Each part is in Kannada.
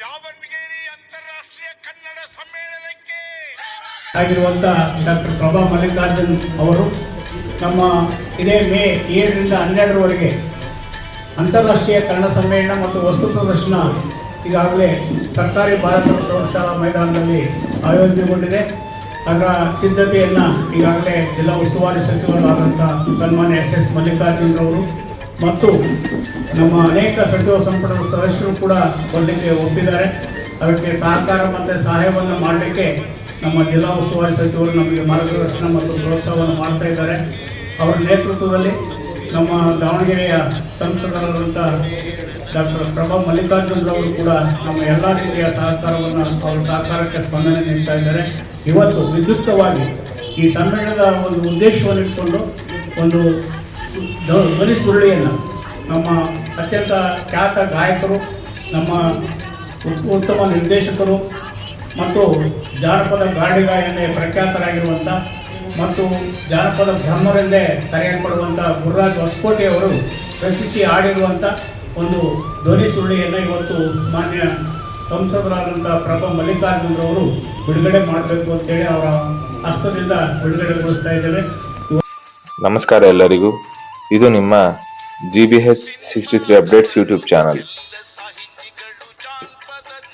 ದಾವಣಗೆರೆ ಅಂತಾರಾಷ್ಟ್ರೀಯ ಕನ್ನಡ ಸಮ್ಮೇಳನಕ್ಕೆ. ಆಗಿರುವಂತ ಡಾಕ್ಟರ್ ಪ್ರಭಾ ಮಲ್ಲಿಕಾರ್ಜುನ್ ಅವರು ನಮ್ಮ ಇದೇ ಮೇ ಏಳರಿಂದ ಹನ್ನೆರಡರವರೆಗೆ ಅಂತಾರಾಷ್ಟ್ರೀಯ ಕನ್ನಡ ಸಮ್ಮೇಳನ ಮತ್ತು ವಸ್ತು ಪ್ರದರ್ಶನ ಈಗಾಗಲೇ ಸರ್ಕಾರಿ ಭಾರತ ಪ್ರೌಢಶಾಲಾ ಮೈದಾನದಲ್ಲಿ ಆಯೋಜನೆಗೊಂಡಿದೆ. ಅದರ ಸಿದ್ಧತೆಯನ್ನು ಈಗಾಗಲೇ ಜಿಲ್ಲಾ ಉಸ್ತುವಾರಿ ಸಚಿವರಾದಂಥ ಸನ್ಮಾನ್ಯ ಎಸ್ ಎಸ್ ಮಲ್ಲಿಕಾರ್ಜುನರವರು ಮತ್ತು ನಮ್ಮ ಅನೇಕ ಸಚಿವ ಸಂಪುಟ ಸದಸ್ಯರು ಕೂಡ ಬರಲಿಕ್ಕೆ ಒಪ್ಪಿದ್ದಾರೆ. ಅದಕ್ಕೆ ಸಹಕಾರ ಮತ್ತು ಸಹಾಯವನ್ನು ಮಾಡಲಿಕ್ಕೆ ನಮ್ಮ ಜಿಲ್ಲಾ ಉಸ್ತುವಾರಿ ಸಚಿವರು ನಮಗೆ ಮಾರ್ಗದರ್ಶನ ಮತ್ತು ಪ್ರೋತ್ಸಾಹವನ್ನು ಮಾಡ್ತಾ ಇದ್ದಾರೆ. ಅವರ ನೇತೃತ್ವದಲ್ಲಿ ನಮ್ಮ ದಾವಣಗೆರೆಯ ಸಂಸದರಾದಂಥ ಡಾಕ್ಟರ್ ಪ್ರಭಾ ಮಲ್ಲಿಕಾರ್ಜುನರವರು ಕೂಡ ನಮ್ಮ ಎಲ್ಲ ರೀತಿಯ ಸಹಕಾರವನ್ನು ಅವರ ಸಹಕಾರಕ್ಕೆ ಸ್ಪಂದನೆ ನೀಡ್ತಾ ಇದ್ದಾರೆ. ಇವತ್ತು ವಿದ್ಯುಕ್ತವಾಗಿ ಈ ಸಮ್ಮೇಳನದ ಒಂದು ಉದ್ದೇಶವನ್ನು ಇಟ್ಕೊಂಡು ಒಂದು ಧ್ವನಿ ಸುರುಳಿಯನ್ನು ನಮ್ಮ ಅತ್ಯಂತ ಖ್ಯಾತ ಗಾಯಕರು, ನಮ್ಮ ಉತ್- ಉತ್ತಮ ನಿರ್ದೇಶಕರು ಮತ್ತು ಜಾನಪದ ಗಾಡಿಗಾಯನೇ ಪ್ರಖ್ಯಾತರಾಗಿರುವಂಥ ಮತ್ತು ಜಾನಪದ ಬ್ರಹ್ಮರೆಂದೇ ಕರೆಯಲ್ಪಡುವಂಥ ಗುರುರಾಜ್ ಹೊಸಕೋಟೆ ಅವರು ರಚಿಸಿ ಆಡಿರುವಂಥ ಒಂದು ಧ್ವನಿ ಸುರುಳಿಯನ್ನು ಇವತ್ತು ಮಾನ್ಯ ಸಂಸದರಾದಂಥ ಪ್ರಭಾ ಮಲ್ಲಿಕಾರ್ಜುನರವರು ಬಿಡುಗಡೆ ಮಾಡಬೇಕು ಅಂತೇಳಿ ಅವರ ಹಸ್ತದಿಂದ ಬಿಡುಗಡೆಗೊಳಿಸ್ತಾ ಇದ್ದೇವೆ ನಮಸ್ಕಾರ ಎಲ್ಲರಿಗೂ. ಇದು ನಿಮ್ಮ G B H sixty three updates YouTube channel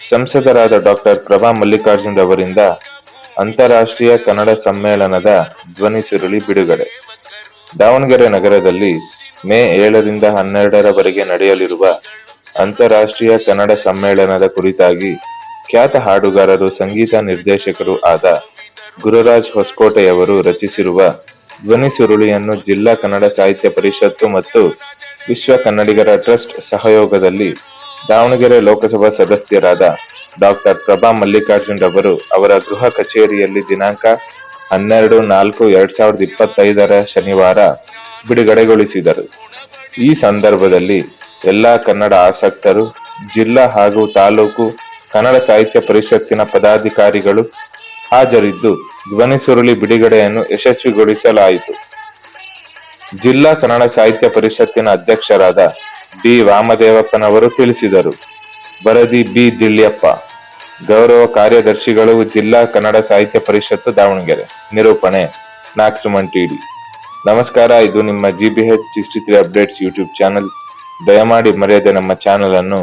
ಸಂಸದರಾದ ಡಾಕ್ಟರ್ ಪ್ರಭಾ ಮಲ್ಲಿಕಾರ್ಜುನ್ ಅವರಿಂದ ಅಂತಾರಾಷ್ಟ್ರೀಯ ಕನ್ನಡ ಸಮ್ಮೇಳನದ ಧ್ವನಿ ಸುರುಳಿ ಬಿಡುಗಡೆ. ದಾವಣಗೆರೆ ನಗರದಲ್ಲಿ ಮೇ ಏಳರಿಂದ ಹನ್ನೆರಡರವರೆಗೆ ನಡೆಯಲಿರುವ ಅಂತಾರಾಷ್ಟ್ರೀಯ ಕನ್ನಡ ಸಮ್ಮೇಳನದ ಕುರಿತಾಗಿ ಖ್ಯಾತ ಹಾಡುಗಾರರು, ಸಂಗೀತ ನಿರ್ದೇಶಕರು ಆದ ಗುರುರಾಜ್ ಹೊಸಕೋಟೆಯವರು ರಚಿಸಿರುವ ಧ್ವನಿ ಸುರುಳಿಯನ್ನು ಜಿಲ್ಲಾ ಕನ್ನಡ ಸಾಹಿತ್ಯ ಪರಿಷತ್ತು ಮತ್ತು ವಿಶ್ವ ಕನ್ನಡಿಗರ ಟ್ರಸ್ಟ್ ಸಹಯೋಗದಲ್ಲಿ ದಾವಣಗೆರೆ ಲೋಕಸಭಾ ಸದಸ್ಯರಾದ ಡಾಕ್ಟರ್ ಪ್ರಭಾ ಮಲ್ಲಿಕಾರ್ಜುನ್ ರವರು ಅವರ ಗೃಹ ಕಚೇರಿಯಲ್ಲಿ ದಿನಾಂಕ ಹನ್ನೆರಡು ನಾಲ್ಕು ಎರಡ್ ಸಾವಿರದ ಇಪ್ಪತ್ತೈದರ ಶನಿವಾರ ಬಿಡುಗಡೆಗೊಳಿಸಿದರು. ಈ ಸಂದರ್ಭದಲ್ಲಿ ಎಲ್ಲಾ ಕನ್ನಡ ಆಸಕ್ತರು, ಜಿಲ್ಲಾ ಹಾಗೂ ತಾಲೂಕು ಕನ್ನಡ ಸಾಹಿತ್ಯ ಪರಿಷತ್ತಿನ ಪದಾಧಿಕಾರಿಗಳು ಹಾಜರಿದ್ದು ಧ್ವನಿ ಸುರುಳಿ ಬಿಡುಗಡೆಯನ್ನು ಯಶಸ್ವಿಗೊಳಿಸಲಾಯಿತು. ಜಿಲ್ಲಾ ಕನ್ನಡ ಸಾಹಿತ್ಯ ಪರಿಷತ್ತಿನ ಅಧ್ಯಕ್ಷರಾದ ಡಿ. ವಾಮದೇವಪ್ಪನವರು ತಿಳಿಸಿದರು. ಬರದಿ ಬಿ. ದಿಳ್ಯಪ್ಪ. ಗೌರವ ಕಾರ್ಯದರ್ಶಿಗಳು ಜಿಲ್ಲಾ ಕನ್ನಡ ಸಾಹಿತ್ಯ ಪರಿಷತ್ತು ದಾವಣಗೆರೆ. ನಿರೂಪಣೆ ನಾಕ್ಸುಮನ್ ಟಿಡಿ ನಮಸ್ಕಾರ, ಇದು ನಿಮ್ಮ G B H sixty three updates YouTube channel ದಯಮಾಡಿ ಮರೆಯದೆ ನಮ್ಮ ಚಾನಲ್ ಅನ್ನು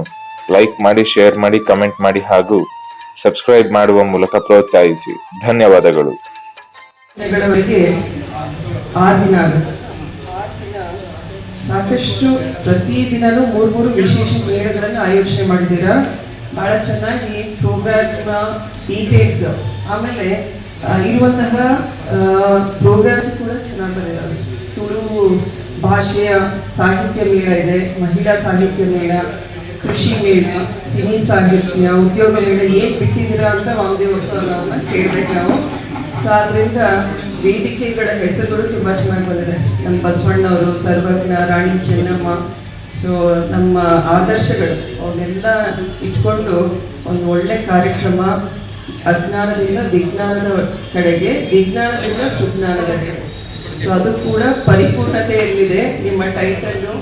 ಲೈಕ್ ಮಾಡಿ ಶೇರ್ ಮಾಡಿ ಕಮೆಂಟ್ ಮಾಡಿ ಹಾಗೂ ಸಬ್ಸ್ಕ್ರೈಬ್ ಮಾಡುವ ಮೂಲಕ ಪ್ರೋತ್ಸಾಹಿಸಿ. ಧನ್ಯವಾದಗಳು. ಸಾಕಷ್ಟು ಪ್ರತಿದಿನನೂ ಮೂರು ಮೂರು ವಿಶೇಷ ಮೇಳಗಳನ್ನು ಆಯೋಜನೆ ಮಾಡಿದ್ದೀರಾ? ಬಹಳ ಚೆನ್ನಾಗಿ ಪ್ರೋಗ್ರಾಮ್ ಡೀಟೇಲ್ಸ್ ಆಮೇಲೆ ಇರುವಂತಹ ಪ್ರೋಗ್ರಾಮ್ಸ್ ಕೂಡ ಚೆನ್ನಾಗಿ ಬಂದಿದ್ದಾವೆ ತುಳು ಭಾಷೆಯ ಸಾಹಿತ್ಯ ಮೇಳ ಇದೆ, ಮಹಿಳಾ ಸಾಹಿತ್ಯ ಮೇಳ ಕೃಷಿ ಮೇಳ ಸಿನಿ ಸಾಹಿತ್ಯ, ಉದ್ಯೋಗ ಮೇಳ ಏನ್ ಬಿಟ್ಟಿದ್ದೀರಾ ಅಂತ ವಾಮದೇವಪ್ಪನ ಕೇಳ್ಬೇಕು ನಾವು. ಸೊ ಆದ್ದರಿಂದ ವೇದಿಕೆಗಳ ಹೆಸರುಗಳು ತುಂಬಾ ಚೆನ್ನಾಗಿ ಬಂದಿದೆ. ನಮ್ಮ ಬಸವಣ್ಣವರು, ಸರ್ವಜ್ಞ, ರಾಣಿ ಚೆನ್ನಮ್ಮ. ಸೊ ನಮ್ಮ ಆದರ್ಶಗಳು ಅವನ್ನೆಲ್ಲ ಇಟ್ಕೊಂಡು ಒಂದು ಒಳ್ಳೆ ಕಾರ್ಯಕ್ರಮ ಅಜ್ಞಾನದಿಂದ ವಿಜ್ಞಾನದ ಕಡೆಗೆ, ವಿಜ್ಞಾನದಿಂದ ಸುಜ್ಞಾನದ ಕಡೆಗೆ. ಸೊ ಅದು ಕೂಡ ಪರಿಪೂರ್ಣತೆಯಲ್ಲಿದೆ ನಿಮ್ಮ ಟೈಟಲ್ಲು.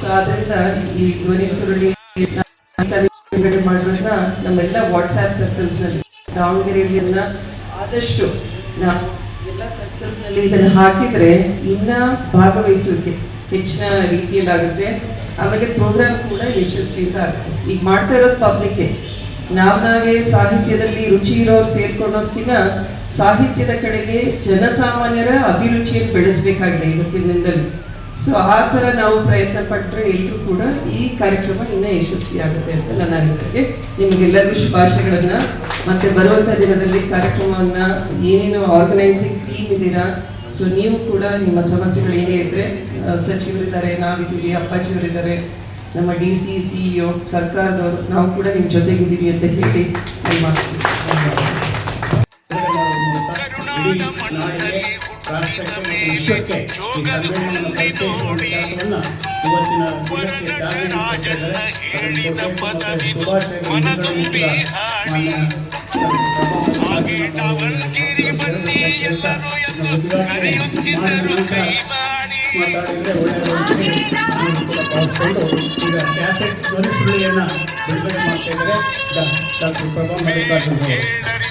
ಸೊ ಅದರಿಂದ ಈ ಧ್ವನಿ ಸುರುಳಿ ಬಿಡುಗಡೆ ಮಾಡೋದನ್ನ ನಮ್ಮೆಲ್ಲ ವಾಟ್ಸ್ಆ್ಯಪ್ ಸರ್ಕಲ್ಸ್ನಲ್ಲಿ ದಾವಣಗೆರೆಯಲ್ಲಿ ಅದನ್ನ ಆದಷ್ಟು ನಾವು ಎಲ್ಲ ಸರ್ಕಲ್ಸ್ನಲ್ಲಿ ಇದನ್ನು ಹಾಕಿದ್ರೆ ಇನ್ನ ಭಾಗವಹಿಸೋಕೆ ಹೆಚ್ಚಿನ ರೀತಿಯಲ್ಲಾಗುತ್ತೆ. ಆಮೇಲೆ ಪ್ರೋಗ್ರಾಮ್ ಕೂಡ ಯಶಸ್ವಿಯಿಂದ ಆಗುತ್ತೆ. ಈಗ ಮಾಡ್ತಾ ಇರೋದು ಪಬ್ಲಿಕ್ಗೆ ನಾವ್ ನಾವೇ ಸಾಹಿತ್ಯದಲ್ಲಿ ರುಚಿ ಇರೋರು ಸೇರ್ಕೊಳ್ಳೋದ್ಕಿಂತ ಸಾಹಿತ್ಯದ ಕಡೆಗೆ ಜನಸಾಮಾನ್ಯರ ಅಭಿರುಚಿಯನ್ನು ಬೆಳೆಸಬೇಕಾಗಿದೆ ಇವತ್ತಿನ ದಿನದಲ್ಲಿ. ಸೊ ಆ ಥರ ನಾವು ಪ್ರಯತ್ನ ಪಟ್ಟರೆ ಎಲ್ಲರೂ ಕೂಡ ಈ ಕಾರ್ಯಕ್ರಮ ಇನ್ನೂ ಯಶಸ್ವಿ ಆಗುತ್ತೆ ಅಂತ ನನ್ನ ಅನಿಸಿಕೆ. ನಿಮಗೆಲ್ಲರಿಗೂ ಶುಭಾಶಯಗಳನ್ನು. ಮತ್ತೆ ಬರುವಂಥ ದಿನದಲ್ಲಿ ಕಾರ್ಯಕ್ರಮವನ್ನ ಏನೇನು ಆರ್ಗನೈಸಿಂಗ್ ಟೀಮ್ ಇದ್ದೀರಾ ಸೊ ನೀವು ಕೂಡ ನಿಮ್ಮ ಸಮಸ್ಯೆಗಳು ಏನೇ ಇದ್ದರೆ ಸಚಿವರಿದ್ದಾರೆ, ನಾವಿದ್ದೀವಿ, ಅಪ್ಪಾಜಿಯವರಿದ್ದಾರೆ, ನಮ್ಮ ಡಿ ಸಿ ಸಿಇಒ ಸರ್ಕಾರದವರು, ನಾವು ಕೂಡ ನಿಮ್ಮ ಜೊತೆಗಿದ್ದೀವಿ ಅಂತ ಹೇಳಿ ನನ್ನ ರಾಷ್ಟ್ರಕ್ಕೆ ಮತ್ತು ವಿಶ್ವಕ್ಕೆ ಈ ಸಮ್ಮೇಳನವನ್ನು ಪರಿಚಯಿಸುವ ಇವತ್ತಿನ ದಿನಕ್ಕೆ ಚಾಲನೆ ಮಾಡಿ ಮಾತಾಡಿದ್ರೆ ಭಾವಿಸ್ಕೊಂಡು ಈಗ ಡಾಕ್ಟರ್